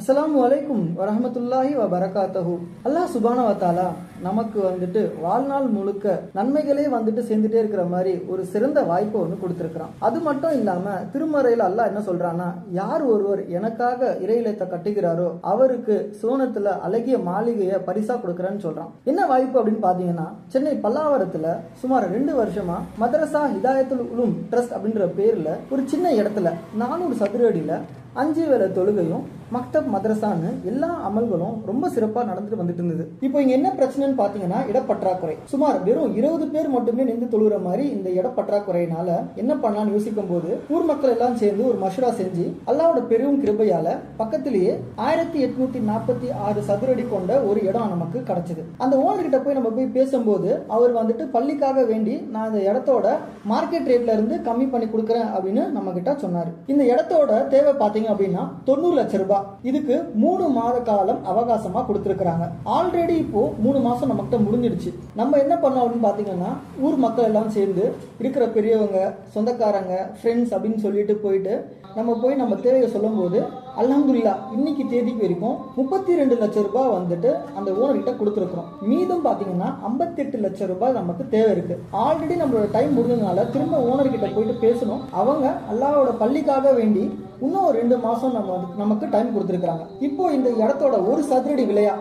அஸ்லாம் வலைக்கும் வரமத்துல்லாஹி வ பரகாத்தஹு அல்லாஹ் சுபான வத்தாலா நமக்கு வந்துட்டு வாழ்நாள் முழுக்க நன்மைகளே வந்துட்டு சேர்ந்துட்டே இருக்கிற மாதிரி ஒரு சிறந்த வாய்ப்பை ஒன்று கொடுத்துருக்கிறான். அது மட்டும் இல்லாம திருமறையில் அல்லாஹ் என்ன சொல்றான்னா யார் ஒருவர் எனக்காக இறையிலத்தை கட்டுகிறாரோ அவருக்கு சோனத்துல அழகிய மாளிகையை பரிசா கொடுக்குறேன்னு சொல்றான். என்ன வாய்ப்பு அப்படின்னு பாத்தீங்கன்னா சென்னை பல்லாவரத்துல சுமார் ரெண்டு வருஷமா மதரசா ஹிதாயத்துல் உலும் ட்ரஸ்ட் அப்படின்ற பேர்ல ஒரு சின்ன இடத்துல நானூறு சதுர அடியில அஞ்சு வேலை தொழுகையும் மக்தப் மதரசான்னு எல்லா அமல்களும் ரொம்ப சிறப்பாக நடந்துட்டு வந்துட்டு இருந்தது. இப்போ இங்க என்ன பிரச்சனைன்னு பார்த்தீங்கன்னா இடப்பற்றாக்குறை. சுமார் வெறும் இருபது பேர் மட்டுமே நின்று தொழுகிற மாதிரி இந்த இடப்பற்றாக்குறையினால என்ன பண்ணலாம்னு யோசிக்கும் போது ஊர் மக்கள் எல்லாம் சேர்ந்து ஒரு மஷூரா செஞ்சு அல்லாவோட பெரும் கிருபையால பக்கத்திலேயே ஆயிரத்தி எட்நூத்தி நாற்பத்தி ஆறு சதுரடி கொண்ட ஒரு இடம் நமக்கு கிடைச்சது. அந்த ஓனர் கிட்ட போய் நம்ம போய் பேசும்போது அவர் வந்துட்டு பள்ளிக்காக வேண்டி நான் இந்த இடத்தோட மார்க்கெட் ரேட்ல இருந்து கம்மி பண்ணி கொடுக்குறேன் அப்படின்னு நம்ம கிட்ட சொன்னாரு. இந்த இடத்தோட தேவை பார்த்தீங்க அப்படின்னா தொண்ணூறு லட்சம் ரூபாய். இதுக்கு மூணு மாத காலம் அவகாசமா கொடுத்துருக்காங்க ஆல்ரெடி இப்போ மூணு மாசம் நம்மகிட்ட முடிஞ்சிடுச்சு நம்ம என்ன பண்ணோம் அப்படின்னு பாத்தீங்கன்னா ஊர் மக்கள் எல்லாம் சேர்ந்து இருக்கிற பெரியவங்க சொந்தக்காரங்க ஃப்ரெண்ட்ஸ் அப்படின்னு சொல்லிட்டு போயிட்டு நம்ம போய் நம்ம தேவையை சொல்லும்போது அலமதுல்லா இன்னைக்கு தேதிக்கு வரைக்கும் முப்பத்தி ரெண்டு லட்சம் ரூபாய் வந்துட்டு அந்த ஓனர்கிட்ட கொடுத்துருக்குறோம். கொடுத்துருக்கோம் மீதம் பாத்தீங்கன்னா ஐம்பத்தெட்டு லட்சம் ரூபாய் நமக்கு தேவை இருக்கு. ஆல்ரெடி நம்மளோட டைம் முடிஞ்சதுனால திரும்ப ஓனர்கிட்ட போயிட்டு பேசணும். அவங்க அல்லாவோட பள்ளிக்காக வேண்டி இன்னும் ரெண்டு மாசம் நம்ம வந்து- நமக்கு டைம் கொடுத்துருக்காங்க இப்போ இந்த இடத்தோட ஒரு சதுரடி விலையா?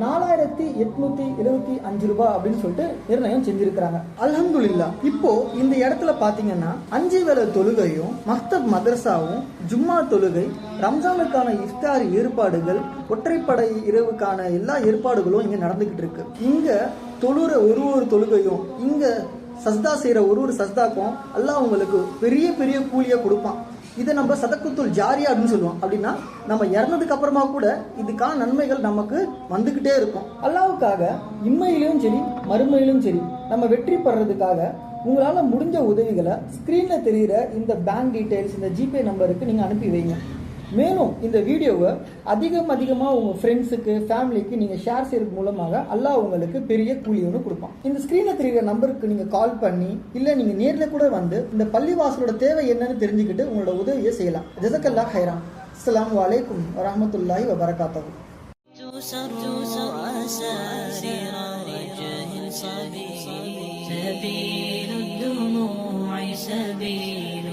நாலாயிரத்தி எட்நூத்தி எழுபத்தி அஞ்சு ரூபாய் அப்படின்னு சொல்லிட்டு நிர்ணயம் செஞ்சிருக்கிறாங்க. அல்ஹம்துலில்லா இப்போ இந்த இடத்துல பாத்தீங்கன்னா அஞ்சு வேலை தொழுகையும் மஸ்தப் மதரசாவும் ஜும்மா தொழுகை ரம்ஜானுக்கான இஃப்தார் ஏற்பாடுகள் ஒற்றைப்படை இரவுக்கான எல்லா ஏற்பாடுகளும் இங்க நடந்துகிட்டு இருக்கு. இங்க தொழுற ஒரு ஒரு தொழுகையும் இங்க சஸ்தா செய்யற ஒரு ஒரு சஸ்தாக்கும் அல்லாஹ் உங்களுக்கு பெரிய பெரிய கூலியை கொடுப்பான். இதை நம்ம சதக்குத்துல் ஜாரியா அப்படின்னு சொல்லுவோம். அப்படின்னா நம்ம இறந்ததுக்கு அப்புறமா கூட இதுக்கான நன்மைகள் நமக்கு வந்துகிட்டே இருக்கும். அல்லாவுக்காக இம்மையிலும் சரி மறுமையிலும் சரி நம்ம வெற்றி பெறதுக்காக உங்களால் முடிஞ்ச உதவிகளை ஸ்க்ரீனில் தெரிகிற இந்த பேங்க் டீட்டெயில்ஸ் இந்த ஜிபே நம்பருக்கு நீங்கள் அனுப்பி வைங்க. மேலும் இந்த வீடியோவை அதிகம் அதிகமாக உங்கள் ஃப்ரெண்ட்ஸுக்கு ஃபேமிலிக்கு நீங்கள் ஷேர் செய்கிறது மூலமாக அல்லாஹ் உங்களுக்கு பெரிய கூலி ஒன்று கொடுப்பான். இந்த ஸ்க்ரீனில் தெரிகிற நம்பருக்கு நீங்கள் கால் பண்ணி இல்லை நீங்கள் நேரில் கூட வந்து இந்த பள்ளிவாசலோட தேவை என்னன்னு தெரிஞ்சுக்கிட்டு உங்களோட உதவியை செய்யலாம். ஜசக்கல்லா ஹைரான் அஸ்லாம் வலைக்கும் வரமத்துல்லாஹி வபரகாத்தகு سبيل